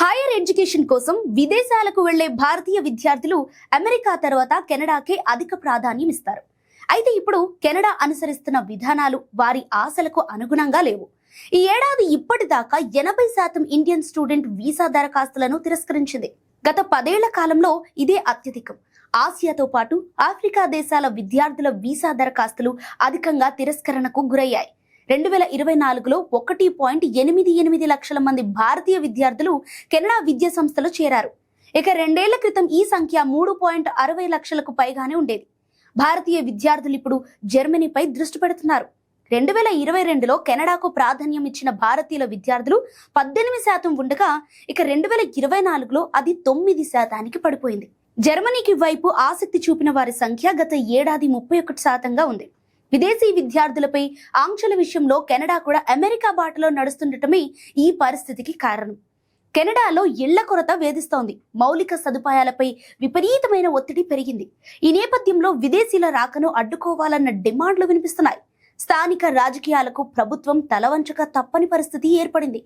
Higher education కోసం విదేశాలకు వెళ్ళే భారతీయ విద్యార్థులు అమెరికా తర్వాత కెనడాకే అధిక ప్రాధాన్యం ఇస్తారు. అయితే ఇప్పుడు కెనడా అనుసరిస్తున్న విధానాలు వారి ఆశలకు అనుగుణంగా లేవు. ఈ ఏడాది ఇప్పటిదాకా ఎనభై శాతం ఇండియన్ స్టూడెంట్ వీసా దరఖాస్తులను తిరస్కరించింది. గత పదేళ్ళ కాలంలో ఇదే అత్యధికం. ఆసియాతో పాటు ఆఫ్రికా దేశాల విద్యార్థుల వీసా దరఖాస్తులు అధికంగా తిరస్కరణకు గురయ్యాయి. రెండు వేల ఇరవై నాలుగులో ఒకటి పాయింట్ ఎనిమిది ఎనిమిది లక్షల మంది భారతీయ విద్యార్థులు కెనడా విద్యా సంస్థలో చేరారు. ఇక రెండేళ్ళ క్రితం ఈ సంఖ్య మూడు పాయింట్ అరవై లక్షలకు పైగానే ఉండేది. భారతీయ విద్యార్థులు ఇప్పుడు జర్మనీపై దృష్టి పెడుతున్నారు. రెండు వేల ఇరవై రెండులో కెనడాకు ప్రాధాన్యం ఇచ్చిన భారతీయుల విద్యార్థులు పద్దెనిమిది శాతం ఉండగా ఇక రెండు వేల ఇరవై నాలుగులో అది తొమ్మిది శాతానికి పడిపోయింది. జర్మనీకి వైపు ఆసక్తి చూపిన వారి సంఖ్య గత ఏడాది ముప్పై ఒకటి శాతంగా ఉంది. విదేశీ విద్యార్థులపై ఆంక్షల విషయంలో కెనడా కూడా అమెరికా బాటలో నడుస్తుండటమే ఈ పరిస్థితికి కారణం. కెనడాలో ఇళ్ళ కొరత వేధిస్తోంది. మౌలిక సదుపాయాలపై విపరీతమైన ఒత్తిడి పెరిగింది. ఈ నేపథ్యంలో విదేశీల రాకను అడ్డుకోవాలన్న డిమాండ్లు వినిపిస్తున్నాయి. స్థానిక రాజకీయాలకు ప్రభుత్వం తలవంచక తప్పని పరిస్థితి ఏర్పడింది.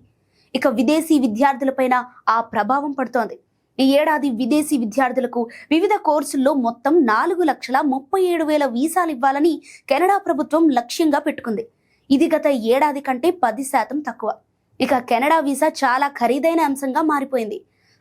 ఇక విదేశీ విద్యార్థులపైన ఆ ప్రభావం పడుతోంది. ఈ ఏడాది విదేశీ విద్యార్థులకు వివిధ కోర్సుల్లో మొత్తం నాలుగు లక్షల ముప్పై ఏడు వేల వీసాలు ఇవ్వాలని కెనడా ప్రభుత్వం లక్ష్యంగా పెట్టుకుంది. ఇది గత ఏడాది కంటే పది శాతం తక్కువ. ఇక కెనడా వీసా చాలా ఖరీదైన అంశంగా మారిపోయింది.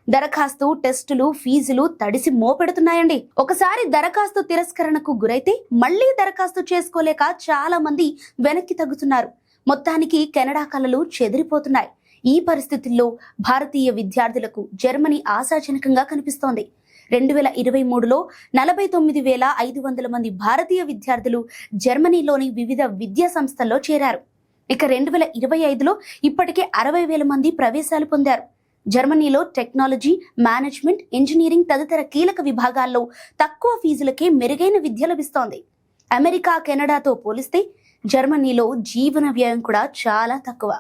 దరఖాస్తు టెస్టులు ఫీజులు తడిసి మోపెడుతున్నాయండి. ఒకసారి దరఖాస్తు తిరస్కరణకు గురైతే మళ్ళీ దరఖాస్తు చేసుకోలేక చాలా మంది వెనక్కి తగ్గుతున్నారు. మొత్తానికి కెనడా కళలు చెదిరిపోతున్నాయి. ఈ పరిస్థితుల్లో భారతీయ విద్యార్థులకు జర్మనీ ఆశాజనకంగా కనిపిస్తోంది. రెండు వేల ఇరవై మూడులో నలభై తొమ్మిది వేల ఐదు వందల మంది భారతీయ విద్యార్థులు జర్మనీలోని వివిధ విద్యా సంస్థల్లో చేరారు. ఇక రెండు వేల ఇరవై ఐదులో ఇప్పటికే అరవై వేల మంది ప్రవేశాలు పొందారు. జర్మనీలో టెక్నాలజీ మేనేజ్మెంట్ ఇంజనీరింగ్ తదితర కీలక విభాగాల్లో తక్కువ ఫీజులకే మెరుగైన విద్య లభిస్తోంది. అమెరికా కెనడాతో పోలిస్తే జర్మనీలో జీవన వ్యయం కూడా చాలా తక్కువ.